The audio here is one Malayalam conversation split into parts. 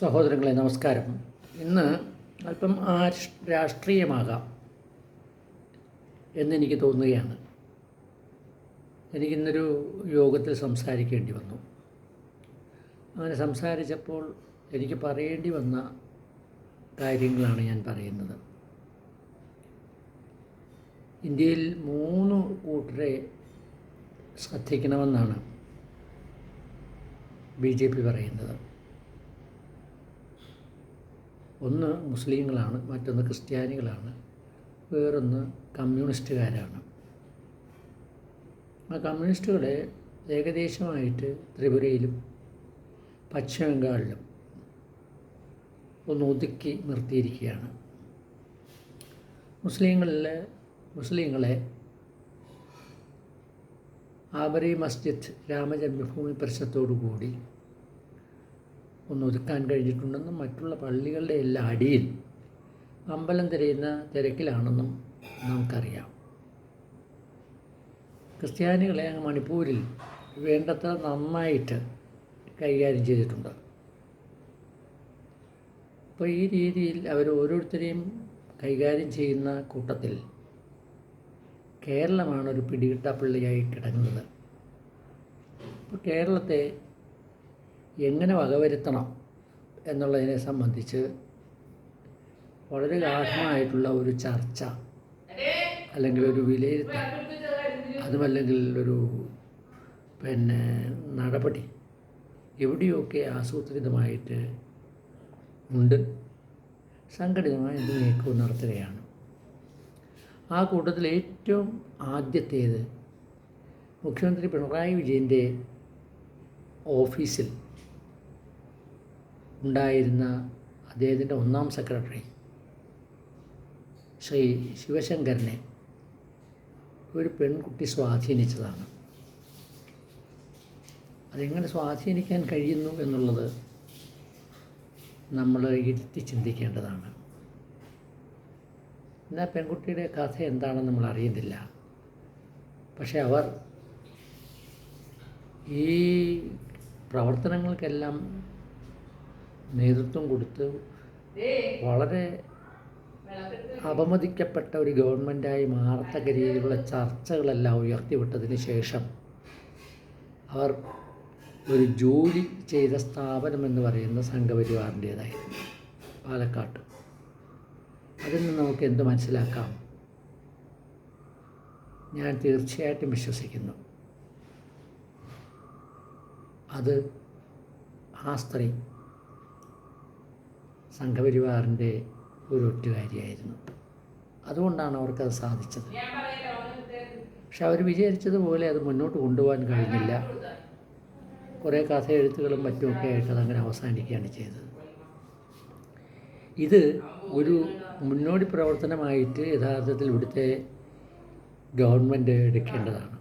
സഹോദരങ്ങളെ നമസ്കാരം. ഇന്ന് അല്പം ആ രാഷ്ട്രീയമാകാം എന്നെനിക്ക് തോന്നുകയാണ്. എനിക്കിന്നൊരു യോഗത്തിൽ സംസാരിക്കേണ്ടി വന്നു. അങ്ങനെ സംസാരിച്ചപ്പോൾ എനിക്ക് പറയേണ്ടി വന്ന കാര്യങ്ങളാണ് ഞാൻ പറയുന്നത്. ഇന്ത്യയിൽ മൂന്ന് കൂട്ടരെ ശ്രദ്ധിക്കണമെന്നാണ് ബി ജെ പി പറയുന്നത്. ഒന്ന് മുസ്ലിങ്ങളാണ് മറ്റൊന്ന് ക്രിസ്ത്യാനികളാണ് വേറൊന്ന് കമ്മ്യൂണിസ്റ്റുകാരാണ്. ആ കമ്മ്യൂണിസ്റ്റുകളെ ഏകദേശമായിട്ട് ത്രിപുരയിലും പശ്ചിമ ബംഗാളിലും ഒന്ന് ഒതുക്കി നിർത്തിയിരിക്കുകയാണ്. മുസ്ലിങ്ങളിലെ മുസ്ലിങ്ങളെ ആബറി മസ്ജിദ് രാമജന്മഭൂമി പരിസരത്തോടു കൂടി ഒന്ന് ഒതുക്കാൻ കഴിഞ്ഞിട്ടുണ്ടെന്നും മറ്റുള്ള പള്ളികളുടെ എല്ലാ അടിയിൽ അമ്പലം തിരയുന്ന തിരക്കിലാണെന്നും നമുക്കറിയാം. ക്രിസ്ത്യാനികളെ അങ്ങ് മണിപ്പൂരിൽ വേണ്ടത്ര നന്നായിട്ട് കൈകാര്യം ചെയ്തിട്ടുണ്ട്. അപ്പോൾ ഈ രീതിയിൽ അവർ ഓരോരുത്തരെയും കൈകാര്യം ചെയ്യുന്ന കൂട്ടത്തിൽ കേരളമാണ് ഒരു പിടികിട്ടാപ്പള്ളിയായി കിടക്കുന്നത്. അപ്പോൾ കേരളത്തെ എങ്ങനെ വകവരുത്തണം എന്നുള്ളതിനെ സംബന്ധിച്ച് വളരെ ഗാഠമായിട്ടുള്ള ഒരു ചർച്ച അല്ലെങ്കിൽ ഒരു വിലയിരുത്തൽ. അതുമല്ലെങ്കിൽ ഒരു പിന്നെ നടപടി എവിടെയൊക്കെ ആസൂത്രിതമായിട്ട് ഉണ്ട്? സംഘടിതമായി ഇത് നീക്കം നടത്തുകയാണ് ആ കൂട്ടത്തിൽ ഏറ്റവും ആദ്യത്തേത് മുഖ്യമന്ത്രി പിണറായി വിജയന്റെ ഓഫീസിൽ ഉണ്ടായിരുന്ന അദ്ദേഹത്തിന്റെ ഒന്നാം സെക്രട്ടറി ശ്രീ ശിവശങ്കരനെ ഒരു പെൺകുട്ടി സ്വാധീനിച്ചതാണ്. അതെങ്ങനെ സ്വാധീനിക്കാൻ കഴിയുന്നു എന്നുള്ളത് നമ്മൾ ഇരുത്തി ചിന്തിക്കേണ്ടതാണ്. എന്നാൽ പെൺകുട്ടിയുടെ കഥ എന്താണെന്ന് നമ്മൾ അറിയുന്നില്ല. പക്ഷേ അവർ ഈ പ്രവർത്തനങ്ങൾക്കെല്ലാം നേതൃത്വം കൊടുത്ത് വളരെ അപമതിക്കപ്പെട്ട ഒരു ഗവൺമെന്റായി മാറത്തക്ക രീതിയിലുള്ള ചർച്ചകളെല്ലാം ഉയർത്തിവിട്ടതിന് ശേഷം അവർ ഒരു ജോലി ചെയ്ത സ്ഥാപനം എന്ന് പറയുന്ന സംഘപരിവാറിന്റേതായിരുന്നു പാലക്കാട്ട്. അതിൽ നിന്ന് നമുക്ക് എന്ത് മനസ്സിലാക്കാം? ഞാൻ തീർച്ചയായിട്ടും വിശ്വസിക്കുന്നു. അത് ആ സ്ത്രീ സംഘപരിവാറിന്റെ ഒരു ഒറ്റുകാരിയായിരുന്നു അതുകൊണ്ടാണ് അവർക്കത് സാധിച്ചത്. പക്ഷെ അവർ വിചാരിച്ചതുപോലെ അത് മുന്നോട്ട് കൊണ്ടുപോകാൻ കഴിഞ്ഞില്ല. കുറേ കഥ എഴുത്തുകളും മറ്റുമൊക്കെ ആയിട്ട് അതങ്ങനെ അവസാനിക്കുകയാണ് ചെയ്തത്. ഇത് ഒരു മുന്നോടി പ്രവർത്തനമായിട്ട് യഥാർത്ഥത്തിൽ ഇവിടുത്തെ ഗവൺമെന്റ് എടുക്കേണ്ടതാണ്.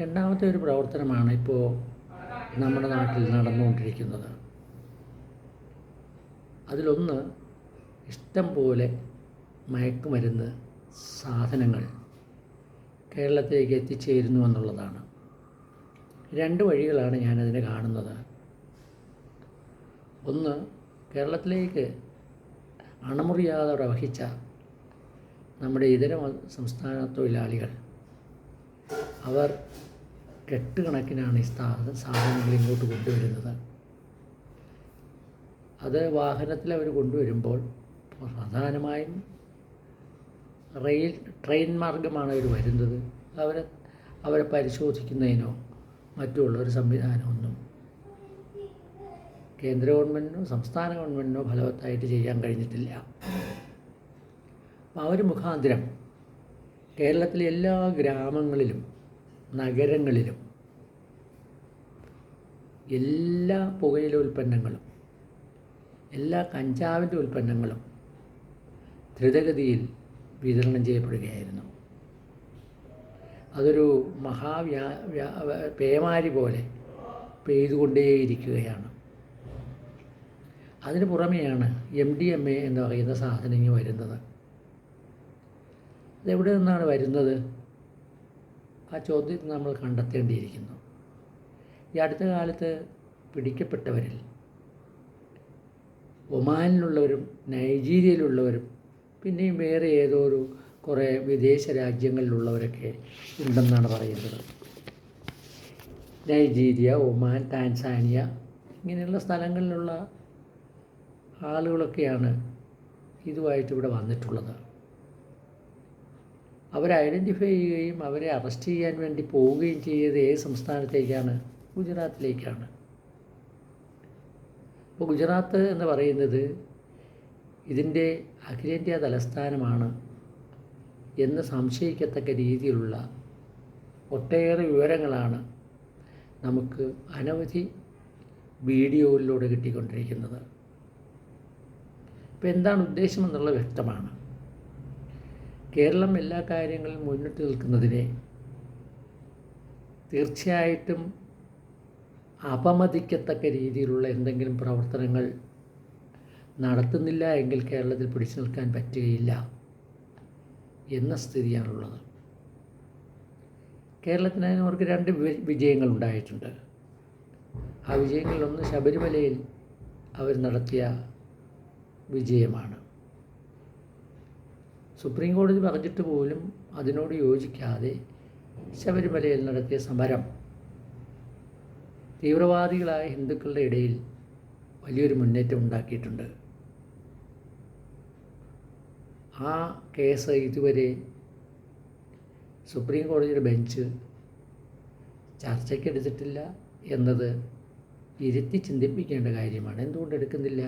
രണ്ടാമത്തെ ഒരു പ്രവർത്തനമാണ് ഇപ്പോൾ നമ്മുടെ നാട്ടിൽ നടന്നുകൊണ്ടിരിക്കുന്നത്. അതിലൊന്ന് ഇഷ്ടം പോലെ മയക്കുമരുന്ന് സാധനങ്ങൾ കേരളത്തിലേക്ക് എത്തിച്ചേരുന്നു എന്നുള്ളതാണ്. രണ്ട് വഴികളാണ് ഞാനതിനെ കാണുന്നത്. ഒന്ന് കേരളത്തിലേക്ക് അണമുറിയാതെ പ്രവഹിച്ച നമ്മുടെ ഇതര സംസ്ഥാന തൊഴിലാളികൾ. അവർ കെട്ടുകണക്കിനാണ് ഈ സാധനങ്ങൾ ഇങ്ങോട്ട് കൊണ്ടുവരുന്നത്. അത് വാഹനത്തിൽ അവർ കൊണ്ടുവരുമ്പോൾ പ്രധാനമായും റെയിൽ ട്രെയിൻ മാർഗമാണ് അവർ വരുന്നത്. അവരെ അവരെ പരിശോധിക്കുന്നതിനോ മറ്റുള്ള ഒരു സംവിധാനമൊന്നും കേന്ദ്ര ഗവൺമെന്റിനോ സംസ്ഥാന ഗവൺമെന്റിനോ ഫലവത്തായിട്ട് ചെയ്യാൻ കഴിഞ്ഞിട്ടില്ല. അവർ മുഖാന്തരം കേരളത്തിലെ എല്ലാ ഗ്രാമങ്ങളിലും നഗരങ്ങളിലും എല്ലാ പുകയില ഉൽപ്പന്നങ്ങളും എല്ലാ കഞ്ചാവിന്റെ ഉൽപ്പന്നങ്ങളും ദ്രുതഗതിയിൽ വിതരണം ചെയ്യപ്പെടുകയായിരുന്നു. അതൊരു മഹാവ്യാ വ്യാ പേമാരി പോലെ പെയ്തുകൊണ്ടേയിരിക്കുകയാണ്. അതിന് പുറമെയാണ് എം ഡി എം എ എന്ന് പറയുന്ന സാധനം ഇങ്ങ് വരുന്നത്. അതെവിടെ നിന്നാണ് വരുന്നത്? ആ ചോദ്യത്തിൽ നമ്മൾ കണ്ടെത്തേണ്ടിയിരിക്കുന്നു. ഈ അടുത്ത കാലത്ത് പിടിക്കപ്പെട്ടവരിൽ ഒമാനിലുള്ളവരും നൈജീരിയയിലുള്ളവരും പിന്നെയും വേറെ ഏതോ ഒരു കുറേ വിദേശ രാജ്യങ്ങളിലുള്ളവരൊക്കെ ഉണ്ടെന്നാണ് പറയുന്നത്. നൈജീരിയ ഒമാൻ ടാൻസാനിയ ഇങ്ങനെയുള്ള സ്ഥലങ്ങളിലുള്ള ആളുകളൊക്കെയാണ് ഇതുമായിട്ട് ഇവിടെ വന്നിട്ടുള്ളത്. അവരെ ഐഡന്റിഫൈ ചെയ്യുകയും അവരെ അറസ്റ്റ് ചെയ്യാൻ വേണ്ടി പോവുകയും ചെയ്തത് ഏത് സംസ്ഥാനത്തേക്കാണ്? ഗുജറാത്തിലേക്കാണ്. അപ്പോൾ ഗുജറാത്ത് എന്ന് പറയുന്നത് ഇതിന്റെ അഖിലേന്ത്യാ തലസ്ഥാനമാണ് എന്ന് സംശയിക്കത്തക്ക രീതിയിലുള്ള ഒട്ടേറെ വിവരങ്ങളാണ് നമുക്ക് അനവധി വീഡിയോയിലൂടെ കിട്ടിക്കൊണ്ടിരിക്കുന്നത്. ഇപ്പം എന്താണ് ഉദ്ദേശമെന്നുള്ളത് വ്യക്തമാണ്. കേരളം എല്ലാ കാര്യങ്ങളിലും മുന്നിട്ട് നിൽക്കുന്നതിനെ തീർച്ചയായിട്ടും അപമതിക്കത്തക്ക രീതിയിലുള്ള എന്തെങ്കിലും പ്രവർത്തനങ്ങൾ നടത്തുന്നില്ല എങ്കിൽ കേരളത്തിൽ പിടിച്ചു നിൽക്കാൻ പറ്റുകയില്ല എന്ന സ്ഥിതിയാണുള്ളത്. കേരളത്തിന് അവർക്ക് രണ്ട് വിജയങ്ങൾ ഉണ്ടായിട്ടുണ്ട് ആ വിജയങ്ങളിലൊന്ന് ശബരിമലയിൽ അവർ നടത്തിയ വിജയമാണ്. സുപ്രീം കോടതി പറഞ്ഞിട്ട് പോലും അതിനോട് യോജിക്കാതെ ശബരിമലയിൽ നടത്തിയ സമരം തീവ്രവാദികളായ ഹിന്ദുക്കളുടെ ഇടയിൽ വലിയൊരു മുന്നേറ്റം ഉണ്ടാക്കിയിട്ടുണ്ട്. ആ കേസ് ഇതുവരെ സുപ്രീം കോടതിയുടെ ബെഞ്ച് ചർച്ചയ്ക്കെടുത്തിട്ടില്ല എന്നത് ഇരുത്തി ചിന്തിപ്പിക്കേണ്ട കാര്യമാണ്. എന്തുകൊണ്ട് എടുക്കുന്നില്ല?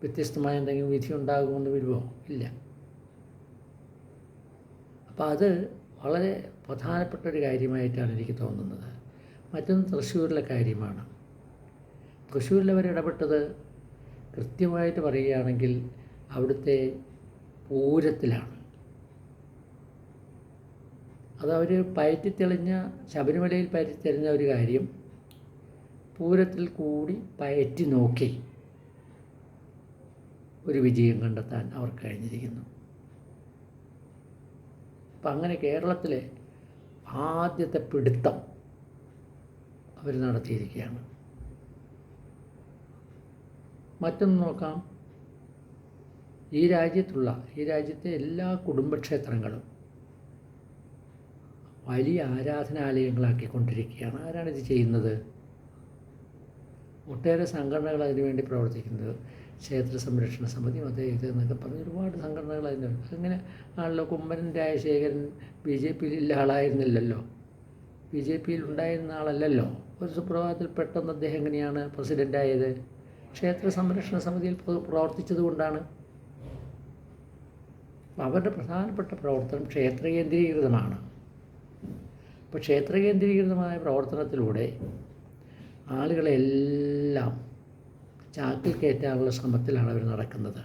വ്യത്യസ്തമായ എന്തെങ്കിലും വിധി ഉണ്ടാകുമെന്ന് വരുമോ? ഇല്ല. അപ്പോൾ അത് വളരെ പ്രധാനപ്പെട്ട ഒരു കാര്യമായിട്ടാണ് എനിക്ക് തോന്നുന്നത്. മറ്റൊന്ന് തൃശ്ശൂരിലെ കാര്യമാണ്. തൃശ്ശൂരിലവർ ഇടപെട്ടത് കൃത്യമായിട്ട് പറയുകയാണെങ്കിൽ അവിടുത്തെ പൂരത്തിലാണ്. അതവർ പയറ്റി പയറ്റിത്തെളിഞ്ഞ ശബരിമലയിൽ പയറ്റിത്തെളിഞ്ഞ ഒരു കാര്യം പൂരത്തിൽ കൂടി പയറ്റി നോക്കി ഒരു വിജയം കണ്ടെത്താൻ അവർ കഴിഞ്ഞിരിക്കുന്നു. അപ്പം അങ്ങനെ കേരളത്തിലെ ആദ്യത്തെ പിടുത്തം അവർ നടത്തിയിരിക്കുകയാണ്. മറ്റൊന്ന് നോക്കാം. ഈ രാജ്യത്തുള്ള ഈ രാജ്യത്തെ എല്ലാ കുടുംബക്ഷേത്രങ്ങളും വലിയ ആരാധനാലയങ്ങളാക്കിക്കൊണ്ടിരിക്കുകയാണ്. ഇത് ചെയ്യുന്നത്? ഒട്ടേറെ സംഘടനകൾ അതിനുവേണ്ടി പ്രവർത്തിക്കുന്നത്. ക്ഷേത്ര സംരക്ഷണ സമിതി അതെ ഇത് എന്നൊക്കെ പറഞ്ഞ് ഒരുപാട് സംഘടനകൾ അതിനുണ്ട് അങ്ങനെ ആണല്ലോ കുമ്മരൻ രാജശേഖരൻ ബി ജെ പിയിലുള്ള ആളായിരുന്നില്ലല്ലോ. ബി ജെ പിയിൽ ഉണ്ടായിരുന്ന ആളല്ലല്ലോ. ഒരു സുപ്രഭാതത്തിൽ പെട്ടെന്ന് അദ്ദേഹം എങ്ങനെയാണ് പ്രസിഡന്റായത് ക്ഷേത്ര സംരക്ഷണ സമിതിയിൽ പ്രവർത്തിച്ചതുകൊണ്ടാണ്. അവരുടെ പ്രധാനപ്പെട്ട പ്രവർത്തനം ക്ഷേത്ര കേന്ദ്രീകൃതമാണ് അപ്പോൾ ക്ഷേത്ര കേന്ദ്രീകൃതമായ പ്രവർത്തനത്തിലൂടെ ആളുകളെല്ലാം ചാക്കിൽ കയറ്റാനുള്ള ശ്രമത്തിലാണ് അവർ നടക്കുന്നത്.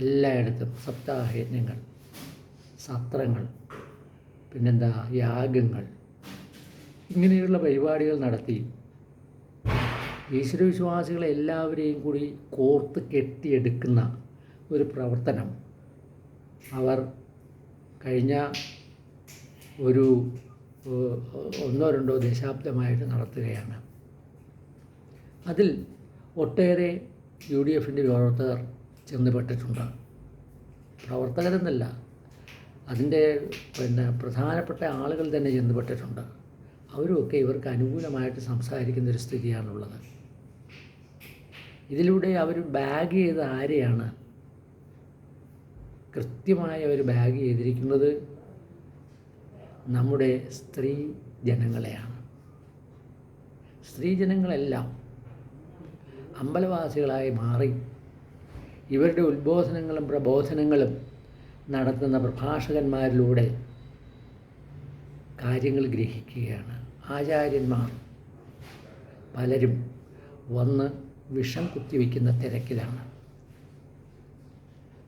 എല്ലായിടത്തും സപ്താഹയജ്ഞങ്ങൾ സത്രങ്ങൾ പിന്നെന്താ യാഗങ്ങൾ ഇങ്ങനെയുള്ള പരിപാടികൾ നടത്തി. ഈശ്വരവിശ്വാസികളെ എല്ലാവരെയും കൂടി കോർത്ത് കെട്ടിയെടുക്കുന്ന ഒരു പ്രവർത്തനം. അവർ കഴിഞ്ഞ ഒരു ഒന്നോ രണ്ടോ ദശാബ്ദമായിട്ട് നടത്തുകയാണ്. അതിൽ ഒട്ടേറെ യു ഡി എഫിന്റെ പ്രവർത്തകർ ചെന്നുപെട്ടിട്ടുണ്ട്. പ്രവർത്തകരെന്നല്ല അതിന്റെ പിന്നെ പ്രധാനപ്പെട്ട ആളുകൾ തന്നെ ചെന്നുപെട്ടിട്ടുണ്ട്. അവരുമൊക്കെ ഇവർക്ക് അനുകൂലമായിട്ട് സംസാരിക്കുന്ന ഒരു സ്ഥിതിയാണുള്ളത്. ഇതിലൂടെ അവർ ബാഗ് ചെയ്ത ആരെയാണ് കൃത്യമായി അവർ ബാഗ് ചെയ്തിരിക്കുന്നത്? നമ്മുടെ സ്ത്രീ ജനങ്ങളെയാണ്. സ്ത്രീ ജനങ്ങളെല്ലാം അമ്പലവാസികളായി മാറി ഇവരുടെ ഉത്ബോധനങ്ങളും പ്രബോധനങ്ങളും നടത്തുന്ന പ്രഭാഷകന്മാരിലൂടെ കാര്യങ്ങൾ ഗ്രഹിക്കുകയാണ്. ആചാര്യന്മാർ പലരും വന്ന് വിഷം കുത്തിവെക്കുന്ന തിരക്കിലാണ്.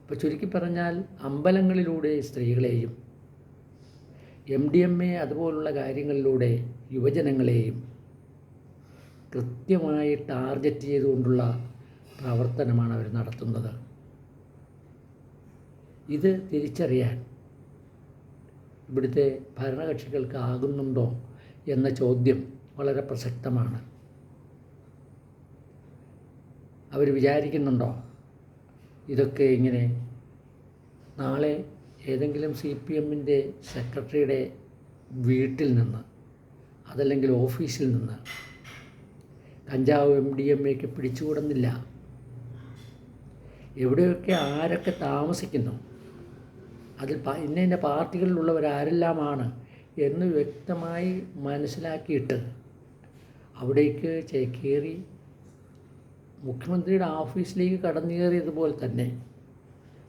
ഇപ്പോൾ ചുരുക്കി പറഞ്ഞാൽ അമ്പലങ്ങളിലൂടെ സ്ത്രീകളെയും എം ഡി എം എ അതുപോലുള്ള കാര്യങ്ങളിലൂടെ യുവജനങ്ങളെയും കൃത്യമായി ടാർഗറ്റ് ചെയ്തുകൊണ്ടുള്ള പ്രവർത്തനമാണ് അവർ നടത്തുന്നത്. ഇത് തിരിച്ചറിയാൻ ഇവിടുത്തെ ഭരണകക്ഷികൾക്ക് ആകുന്നുണ്ടോ എന്ന ചോദ്യം വളരെ പ്രസക്തമാണ്. അവർ വിചാരിക്കുന്നുണ്ടോ? ഇതൊക്കെ ഇങ്ങനെ നാളെ ഏതെങ്കിലും സി പി എമ്മിന്റെ സെക്രട്ടറിയുടെ വീട്ടിൽ നിന്ന് അതല്ലെങ്കിൽ ഓഫീസിൽ നിന്ന് കഞ്ചാവ് എം ഡി എം എക്ക് പിടിച്ചുകൂടുന്നില്ല. എവിടെയൊക്കെ ആരൊക്കെ താമസിക്കുന്നു? അതിൽ ഇന്ന ഇന്ന പാർട്ടികളിലുള്ളവരാരെല്ലാമാണ് എന്ന് വ്യക്തമായി മനസ്സിലാക്കിയിട്ട് അവിടേക്ക് ചേക്കേറി മുഖ്യമന്ത്രിയുടെ ഓഫീസിലേക്ക് കടന്നു കയറിയതുപോലെ തന്നെ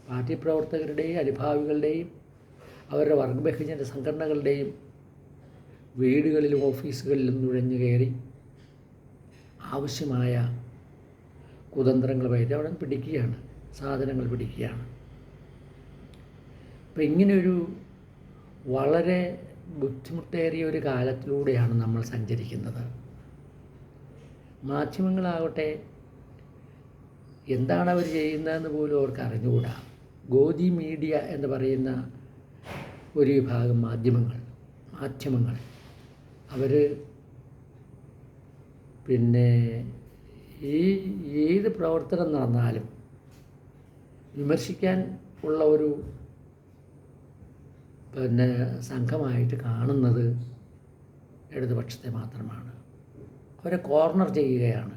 പാർട്ടി പ്രവർത്തകരുടെയും അനുഭാവികളുടെയും അവരുടെ വർഗ ബഹുജന സംഘടനകളുടെയും വീടുകളിലും ഓഫീസുകളിലും നുഴഞ്ഞു കയറി ആവശ്യമായ കുതന്ത്രങ്ങൾ വൈദ്യ അവിടെ പിടിക്കുകയാണ് സാധനങ്ങൾ പിടിക്കുകയാണ്. അപ്പം ഇങ്ങനെയൊരു വളരെ ബുദ്ധിമുട്ടേറിയ ഒരു കാലത്തിലൂടെയാണ് നമ്മൾ സഞ്ചരിക്കുന്നത്. മാധ്യമങ്ങളാവട്ടെ എന്താണ് അവർ ചെയ്യുന്നതെന്ന് പോലും അവർക്ക് അറിഞ്ഞുകൂടാ. ഗോദി മീഡിയ എന്ന് പറയുന്ന ഒരു വിഭാഗം മാധ്യമങ്ങൾ മാധ്യമങ്ങൾ. അവർ പിന്നെ ഈ ഏത് പ്രവർത്തനം നടന്നാലും വിമർശിക്കാൻ ഉള്ള ഒരു പിന്നെ സംഘമായിട്ട് കാണുന്നത് ഇടതുപക്ഷത്തെ മാത്രമാണ്. അവരെ കോർണർ ചെയ്യുകയാണ്.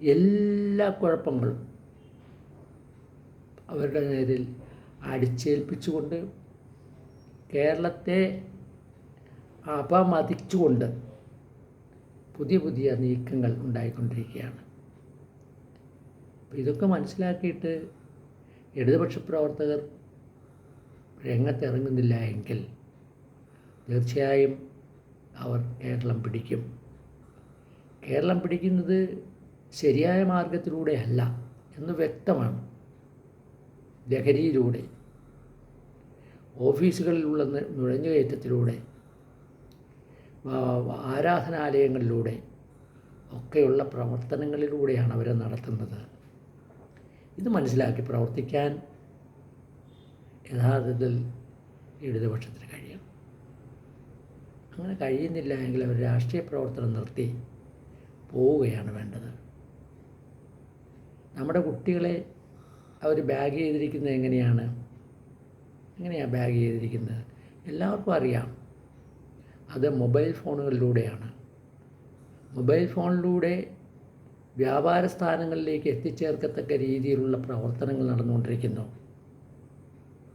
എല്ലാ കുഴപ്പങ്ങളും അവരുടെ നേരിൽ അടിച്ചേൽപ്പിച്ചുകൊണ്ട് കേരളത്തെ അപമതിച്ചുകൊണ്ട് പുതിയ പുതിയ നീക്കങ്ങൾ ഉണ്ടായിക്കൊണ്ടിരിക്കുകയാണ്. ഇതൊക്കെ മനസ്സിലാക്കിയിട്ട് ഇടതുപക്ഷ പ്രവർത്തകർ രംഗത്തിറങ്ങുന്നില്ല എങ്കിൽ തീർച്ചയായും അവർ കേരളം പിടിക്കും. കേരളം പിടിക്കുന്നത് ശരിയായ മാർഗത്തിലൂടെയല്ല എന്ന് വ്യക്തമാണ് ലഹരിയിലൂടെ ഓഫീസുകളിലുള്ള നുഴഞ്ഞുകയറ്റത്തിലൂടെ ആരാധനാലയങ്ങളിലൂടെ ഒക്കെയുള്ള പ്രവർത്തനങ്ങളിലൂടെയാണ് അവരെ നടത്തുന്നത്. ഇത് മനസ്സിലാക്കി പ്രവർത്തിക്കാൻ യഥാർത്ഥത്തിൽ ഇടതുപക്ഷത്തിന് കഴിയും. അങ്ങനെ കഴിയുന്നില്ല എങ്കിൽ അവർ രാഷ്ട്രീയ പ്രവർത്തനം നിർത്തി പോവുകയാണ് വേണ്ടത്. നമ്മുടെ കുട്ടികളെ അവർ ബാഗ് ചെയ്തിരിക്കുന്നത് എങ്ങനെയാണ്? എങ്ങനെയാണ് ബാഗ് ചെയ്തിരിക്കുന്നത്? എല്ലാവർക്കും അറിയാം. അത് മൊബൈൽ ഫോണുകളിലൂടെയാണ്. മൊബൈൽ ഫോണിലൂടെ വ്യാപാര സ്ഥാനങ്ങളിലേക്ക് എത്തിച്ചേർക്കത്തക്ക രീതിയിലുള്ള പ്രവർത്തനങ്ങൾ നടന്നുകൊണ്ടിരിക്കുന്നു.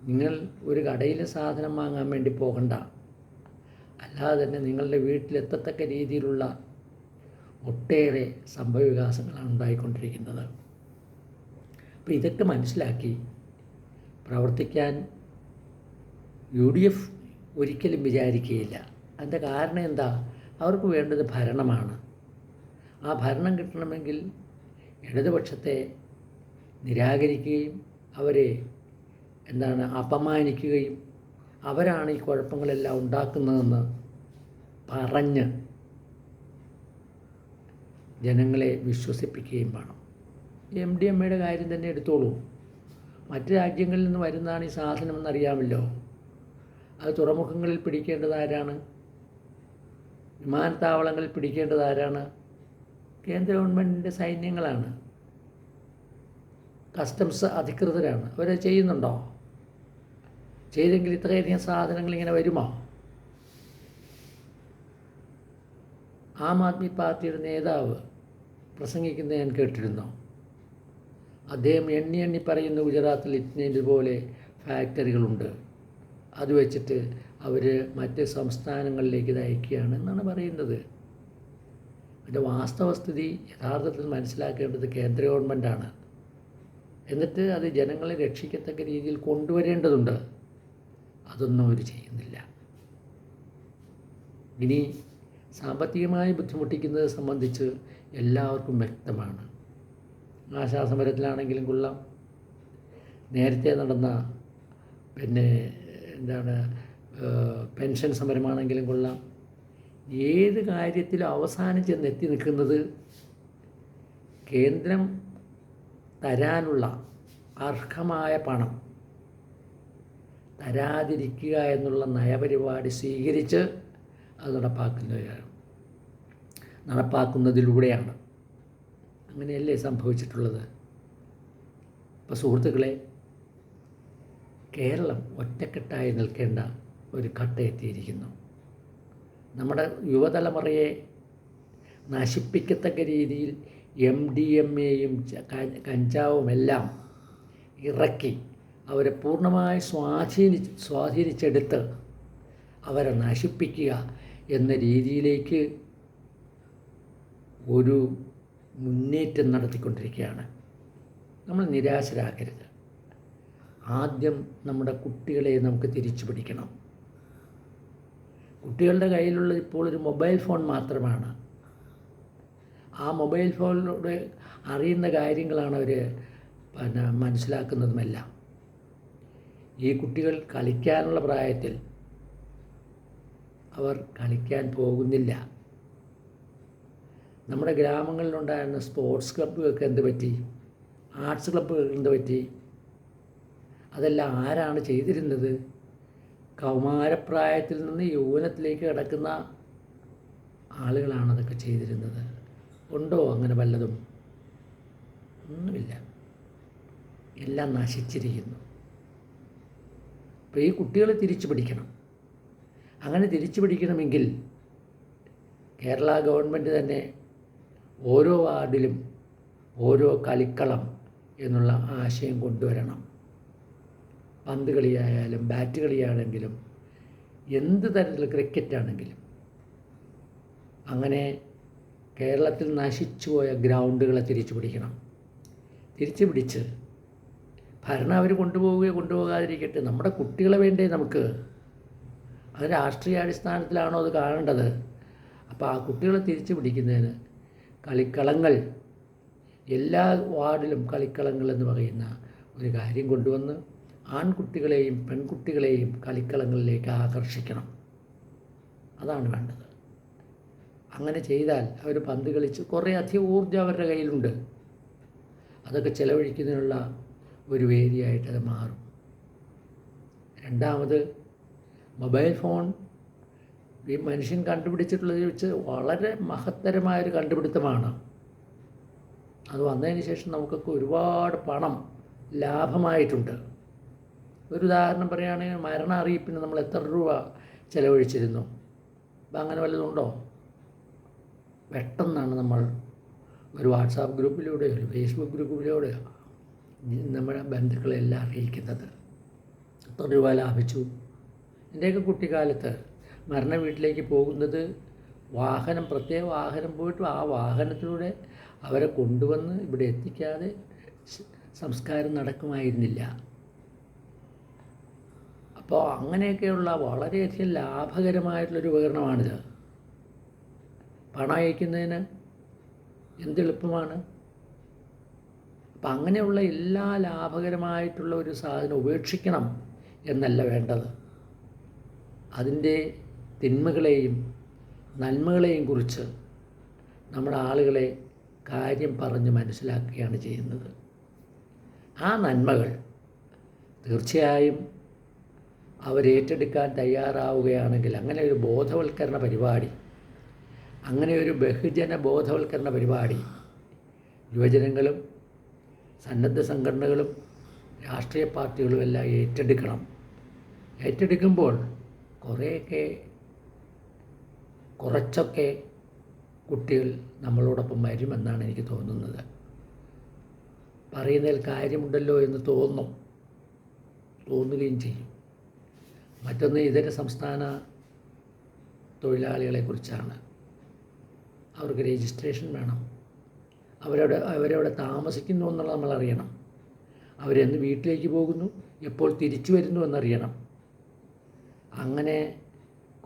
നിങ്ങൾ ഒരു കടയിൽ സാധനം വാങ്ങാൻ വേണ്ടി പോകണ്ട. അല്ലാതെ തന്നെ നിങ്ങളുടെ വീട്ടിലെത്തത്തക്ക രീതിയിലുള്ള ഒട്ടേറെ സംഭവവികാസങ്ങളാണ് ഉണ്ടായിക്കൊണ്ടിരിക്കുന്നത്. അപ്പോൾ ഇതൊക്കെ മനസ്സിലാക്കി പ്രവർത്തിക്കാൻ യു ഡി എഫ് ഒരിക്കലും വിചാരിക്കുകയില്ല. അതിന്റെ കാരണം എന്താ? അവർക്ക് വേണ്ടത് ഭരണമാണ്. ആ ഭരണം കിട്ടണമെങ്കിൽ ഇടതുപക്ഷത്തെ നിരാകരിക്കുകയും അവരെ എന്താണ് അപമാനിക്കുകയും അവരാണ് ഈ കുഴപ്പങ്ങളെല്ലാം ഉണ്ടാക്കുന്നതെന്ന് പറഞ്ഞ് ജനങ്ങളെ വിശ്വസിപ്പിക്കുകയും വേണം. എം ഡി എം എയുടെ കാര്യം തന്നെ എടുത്തോളൂ. മറ്റ് രാജ്യങ്ങളിൽ നിന്ന് വരുന്നതാണ് ഈ സാധനമെന്നറിയാമല്ലോ. അത് തുറമുഖങ്ങളിൽ പിടിക്കേണ്ടത് ആരാണ്? വിമാനത്താവളങ്ങളിൽ പിടിക്കേണ്ടത് ആരാണ്? കേന്ദ്ര ഗവൺമെന്റിന്റെ സൈന്യങ്ങളാണ്. കസ്റ്റംസ് അധികൃതരാണ്. അവരത് ചെയ്യുന്നുണ്ടോ? ചെയ്തെങ്കിൽ ഇത്രയധികം സാധനങ്ങൾ ഇങ്ങനെ വരുമോ? ആം ആദ്മി പാർട്ടിയുടെ നേതാവ് പ്രസംഗിക്കുന്നത് ഞാൻ കേട്ടിരുന്നു. അദ്ദേഹം എണ്ണി എണ്ണി പറയുന്ന ഗുജറാത്തിൽ ഇതുപോലെ ഫാക്ടറികളുണ്ട്. അത് വെച്ചിട്ട് അവർ മറ്റ് സംസ്ഥാനങ്ങളിലേക്ക് ഇത് അയക്കുകയാണ് എന്നാണ് പറയുന്നത്. അതിന്റെ വാസ്തവസ്ഥിതി യഥാർത്ഥത്തിൽ മനസ്സിലാക്കേണ്ടത് കേന്ദ്ര ഗവൺമെന്റാണ്. എന്നിട്ട് അത് ജനങ്ങളെ രക്ഷിക്കത്തക്ക രീതിയിൽ കൊണ്ടുവരേണ്ടതുണ്ട്. അതൊന്നും അവർ ചെയ്യുന്നില്ല. ഇനി സാമ്പത്തികമായി ബുദ്ധിമുട്ടിക്കുന്നത് സംബന്ധിച്ച് എല്ലാവർക്കും വ്യക്തമാണ്. ആശാസമരത്തിലാണെങ്കിലും കൊള്ളാം. നേരത്തെ നടന്ന പിന്നെ എന്താണ് പെൻഷൻ സമരമാണെങ്കിലും കൊള്ളാം. ഏത് കാര്യത്തിലും അവസാനം ചെന്ന് എത്തി നിൽക്കുന്നത് കേന്ദ്രം തരാനുള്ള അർഹമായ പണം തരാതിരിക്കുക എന്നുള്ള നയപരിപാടി സ്വീകരിച്ച് അത് നടപ്പാക്കുന്നവരാണ്. നടപ്പാക്കുന്നതിലൂടെയാണ്. അങ്ങനെയല്ലേ സംഭവിച്ചിട്ടുള്ളത്? ഇപ്പോൾ സുഹൃത്തുക്കളെ കേരളം ഒറ്റക്കെട്ടായി നിൽക്കേണ്ട ഒരു ഘട്ടമെത്തിയിരിക്കുന്നു നമ്മുടെ യുവതലമുറയെ നശിപ്പിക്കത്തക്ക രീതിയിൽ എം ഡി എം എയും കഞ്ചാവും എല്ലാം ഇറക്കി അവരെ പൂർണമായി സ്വാധീനി സ്വാധീനിച്ചെടുത്ത് അവരെ നശിപ്പിക്കുക എന്ന രീതിയിലേക്ക് ഒരു മുന്നേറ്റം നടത്തിക്കൊണ്ടിരിക്കുകയാണ്. നമ്മൾ നിരാശരാകരുത്. ആദ്യം നമ്മുടെ കുട്ടികളെ നമുക്ക് തിരിച്ചു പിടിക്കണം. കുട്ടികളുടെ കയ്യിലുള്ള ഇപ്പോൾ ഒരു മൊബൈൽ ഫോൺ മാത്രമാണ്. ആ മൊബൈൽ ഫോണിലൂടെ അറിയുന്ന കാര്യങ്ങളാണ് അവർ പിന്നെ മനസ്സിലാക്കുന്നതുമെല്ലാം. ഈ കുട്ടികൾ കളിക്കാനുള്ള പ്രായത്തിൽ അവർ കളിക്കാൻ പോകുന്നില്ല. നമ്മുടെ ഗ്രാമങ്ങളിലുണ്ടായിരുന്ന സ്പോർട്സ് ക്ലബ്ബുകൾക്ക് എന്ത് പറ്റി? ആർട്സ് ക്ലബ്ബുകൾക്ക് എന്ത് പറ്റി? അതെല്ലാം ആരാണ് ചെയ്തിരുന്നത്? കൗമാരപ്രായത്തിൽ നിന്ന് യൗവനത്തിലേക്ക് കിടക്കുന്ന ആളുകളാണ് അതൊക്കെ ചെയ്തിരുന്നത്. ഉണ്ടോ അങ്ങനെ വല്ലതും? ഒന്നുമില്ല. എല്ലാം നശിച്ചിരിക്കുന്നു. അപ്പോൾ ഈ കുട്ടികളെ തിരിച്ചു പിടിക്കണം. അങ്ങനെ തിരിച്ചു പിടിക്കണമെങ്കിൽ കേരള ഗവൺമെന്റ് തന്നെ ഓരോ വാർഡിലും ഓരോ കളിക്കളം എന്നുള്ള ആശയം കൊണ്ടുവരണം. പന്ത് കളിയായാലും ബാറ്റ് കളിയാണെങ്കിലും എന്ത് തരത്തിലുള്ള ക്രിക്കറ്റ് ആണെങ്കിലും. അങ്ങനെ കേരളത്തിൽ നശിച്ചുപോയ ഗ്രൗണ്ടുകളെ തിരിച്ചു പിടിക്കണം. തിരിച്ചു പിടിച്ച് ഭരണം അവർ കൊണ്ടുപോവുകയോ കൊണ്ടുപോകാതിരിക്കട്ടെ നമ്മുടെ കുട്ടികളെ വേണ്ടേ നമുക്ക്? അത് രാഷ്ട്രീയാടിസ്ഥാനത്തിലാണോ അത് കാണേണ്ടത്? അപ്പോൾ ആ കുട്ടികളെ തിരിച്ചു പിടിക്കുന്നതിന് കളിക്കളങ്ങൾ എല്ലാ വാർഡിലും കളിക്കളങ്ങൾ എന്ന് പറയുന്ന ഒരു കാര്യം കൊണ്ടുവന്ന് ആൺകുട്ടികളെയും പെൺകുട്ടികളെയും കളിക്കളങ്ങളിലേക്ക് ആകർഷിക്കണം. അതാണ് വേണ്ടത്. അങ്ങനെ ചെയ്താൽ അവർ പന്ത് കളിച്ച് കുറേ അധികം ഊർജം അവരുടെ കയ്യിലുണ്ട്. അതൊക്കെ ചെലവഴിക്കുന്നതിനുള്ള ഒരു വേദിയായിട്ട് അത് മാറും. രണ്ടാമത് മൊബൈൽ ഫോൺ ഈ മനുഷ്യൻ കണ്ടുപിടിച്ചിട്ടുള്ളത് വെച്ച് വളരെ മഹത്തരമായൊരു കണ്ടുപിടുത്തമാണ്. അത് വന്നതിന് ശേഷം നമുക്കൊക്കെ ഒരുപാട് പണം ലാഭമായിട്ടുണ്ട്. ഒരു ഉദാഹരണം പറയുകയാണെങ്കിൽ മരണ അറിയിപ്പിന് നമ്മൾ എത്ര രൂപ ചിലവഴിച്ചിരുന്നു? അപ്പം അങ്ങനെ വല്ലതുണ്ടോ പെട്ടെന്നാണ് നമ്മൾ ഒരു വാട്സാപ്പ് ഗ്രൂപ്പിലൂടെയോ ഒരു ഫേസ്ബുക്ക് ഗ്രൂപ്പിലൂടെയോ നമ്മുടെ ബന്ധുക്കളെല്ലാം അറിയിക്കുന്നത്. എത്ര രൂപ ലാഭിച്ചു എന്റെയൊക്കെ കുട്ടിക്കാലത്ത് മരണ വീട്ടിലേക്ക് പോകുന്നത് വാഹനം പ്രത്യേക വാഹനം പോയിട്ട് ആ വാഹനത്തിലൂടെ അവരെ കൊണ്ടുവന്ന് ഇവിടെ എത്തിക്കാതെ സംസ്കാരം നടക്കുമായിരുന്നില്ല. അപ്പോൾ അങ്ങനെയൊക്കെയുള്ള വളരെയധികം ലാഭകരമായിട്ടുള്ളൊരു ഉപകരണമാണിത്. പണം അയക്കുന്നതിന് എന്തെളുപ്പമാണ്? അപ്പം അങ്ങനെയുള്ള എല്ലാ ലാഭകരമായിട്ടുള്ള ഒരു സാധനം ഉപേക്ഷിക്കണം എന്നല്ല വേണ്ടത്. അതിന്റെ തിന്മകളെയും നന്മകളെയും കുറിച്ച് നമ്മുടെ ആളുകളെ കാര്യം പറഞ്ഞ് മനസ്സിലാക്കുകയാണ് ചെയ്യുന്നത്. ആ നന്മകൾ തീർച്ചയായും അവരേറ്റെടുക്കാൻ തയ്യാറാവുകയാണെങ്കിൽ അങ്ങനെ ഒരു ബോധവൽക്കരണ പരിപാടി അങ്ങനെ ഒരു ബഹുജന ബോധവൽക്കരണ പരിപാടി യുവജനങ്ങളും സന്നദ്ധ സംഘടനകളും രാഷ്ട്രീയ പാർട്ടികളും എല്ലാം ഏറ്റെടുക്കണം. ഏറ്റെടുക്കുമ്പോൾ കുറേയൊക്കെ കുറച്ചൊക്കെ കുട്ടികൾ നമ്മളോടൊപ്പം വരുമെന്നാണ് എനിക്ക് തോന്നുന്നത്. പറയുന്നതിൽ കാര്യമുണ്ടല്ലോ എന്ന് തോന്നും തോന്നുകയും ചെയ്യും. മറ്റൊന്ന് ഇതര സംസ്ഥാന തൊഴിലാളികളെക്കുറിച്ചാണ്. അവർക്ക് രജിസ്ട്രേഷൻ വേണം. അവരവിടെ അവരവിടെ താമസിക്കുന്നു എന്നുള്ളത് നമ്മൾ അറിയണം അവരെന്ന് വീട്ടിലേക്ക് പോകുന്നു എപ്പോൾ തിരിച്ചു വരുന്നു എന്നറിയണം. അങ്ങനെ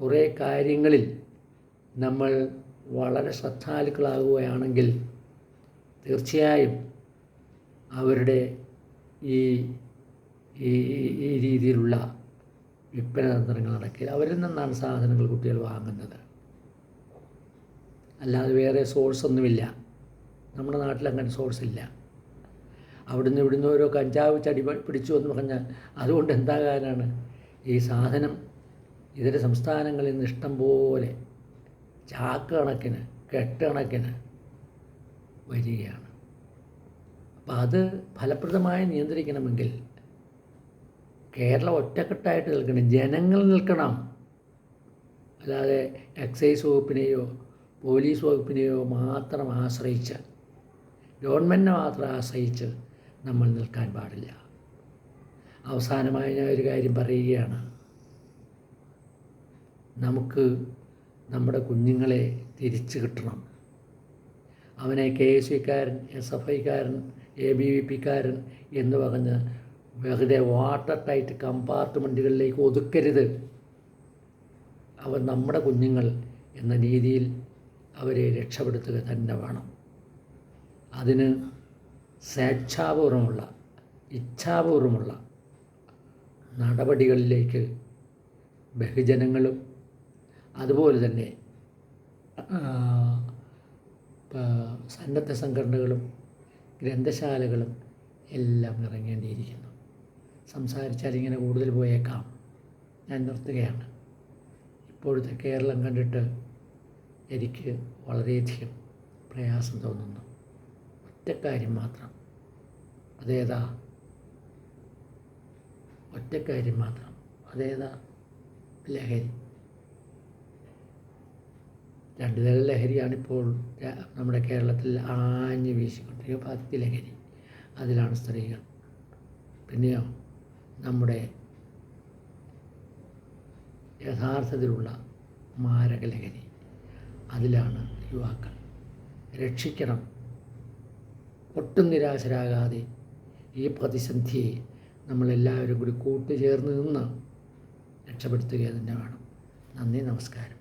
കുറേ കാര്യങ്ങളിൽ നമ്മൾ വളരെ ശ്രദ്ധാലുക്കളാകുകയാണെങ്കിൽ തീർച്ചയായും അവരുടെ ഈ ഈ രീതിയിലുള്ള വിൽപ്പന തന്ത്രങ്ങൾ നടക്കില്ല. അവരിൽ നിന്നാണ് സാധനങ്ങൾ കുട്ടികൾ വാങ്ങുന്നത്. അല്ലാതെ വേറെ സോഴ്സ് ഒന്നുമില്ല. നമ്മുടെ നാട്ടിൽ അങ്ങനെ സോഴ്സ് ഇല്ല. അവിടുന്ന് ഇവിടുന്ന് ഓരോ കഞ്ചാവ് ചടി പിടിച്ചു എന്ന് പറഞ്ഞാൽ അതുകൊണ്ട് എന്താകാനാണ് ഈ സാധനം ഇതര സംസ്ഥാനങ്ങളിൽ നിന്ന് ഇഷ്ടം പോലെ ചാക്ക് കണക്കിന് കെട്ട് കണക്കിന് വരികയാണ്. അപ്പം അത് ഫലപ്രദമായി നിയന്ത്രിക്കണമെങ്കിൽ കേരളം ഒറ്റക്കെട്ടായിട്ട് നിൽക്കണം ജനങ്ങൾ നിൽക്കണം. അല്ലാതെ എക്സൈസ് വകുപ്പിനെയോ പോലീസ് വകുപ്പിനെയോ മാത്രം ആശ്രയിച്ച് ഗവൺമെന്റിനെ മാത്രം ആശ്രയിച്ച് നമ്മൾ നിൽക്കാൻ പാടില്ല. അവസാനമായി ഞാൻ ഒരു കാര്യം പറയുകയാണ്. നമുക്ക് നമ്മുടെ കുഞ്ഞുങ്ങളെ തിരിച്ചു കിട്ടണം. അവനെ കെ എസ് സിക്കാരൻ എസ് എഫ് ഐക്കാരൻ എ ബി വി പിക്കാരൻ എന്ന് പറഞ്ഞ് വെറുതെ വാട്ടർ ടൈറ്റ് കമ്പാർട്ട്മെന്റുകളിലേക്ക് ഒതുക്കരുത്. അവൻ നമ്മുടെ കുഞ്ഞുങ്ങൾ എന്ന രീതിയിൽ അവരെ രക്ഷപ്പെടുത്തുക തന്നെ വേണം. അതിന് സ്വേച്ഛാപൂർവമുള്ള ഇച്ഛാപൂർവമുള്ള നടപടികളിലേക്ക് ബഹുജനങ്ങളും അതുപോലെ തന്നെ സന്നദ്ധ സംഘടനകളും ഗ്രന്ഥശാലകളും എല്ലാം ഇറങ്ങേണ്ടിയിരിക്കുന്നു സംസാരിച്ചാൽ ഇങ്ങനെ കൂടുതൽ പോയേക്കാം. ഞാൻ നിർത്തുകയാണ്. ഇപ്പോഴത്തെ കേരളം കണ്ടിട്ട് എനിക്ക് വളരെയധികം പ്രയാസം തോന്നുന്നു. ഒറ്റക്കാര്യം മാത്രം. അതേതാ? ഒറ്റക്കാര്യം മാത്രം. അതേതാ? ലഹരി. രണ്ടു തരം ലഹരിയാണിപ്പോൾ നമ്മുടെ കേരളത്തിൽ ആഞ്ഞു വീശിക്കൊണ്ടിരിക്കുക ഭക്തി ലഹരി. അതിലാണ് സ്ത്രീകൾ. പിന്നെയോ നമ്മുടെ യഥാർത്ഥത്തിലുള്ള മാരക ലഹരി. അതിലാണ് യുവാക്കൾ. രക്ഷിക്കണം. ഒട്ടും നിരാശരാകാതെ ഈ പ്രതിസന്ധിയെ നമ്മളെല്ലാവരും കൂടി കൂട്ടുചേർന്ന് നിന്ന് രക്ഷപ്പെടുത്തുക തന്നെ വേണം. നന്ദി നമസ്കാരം.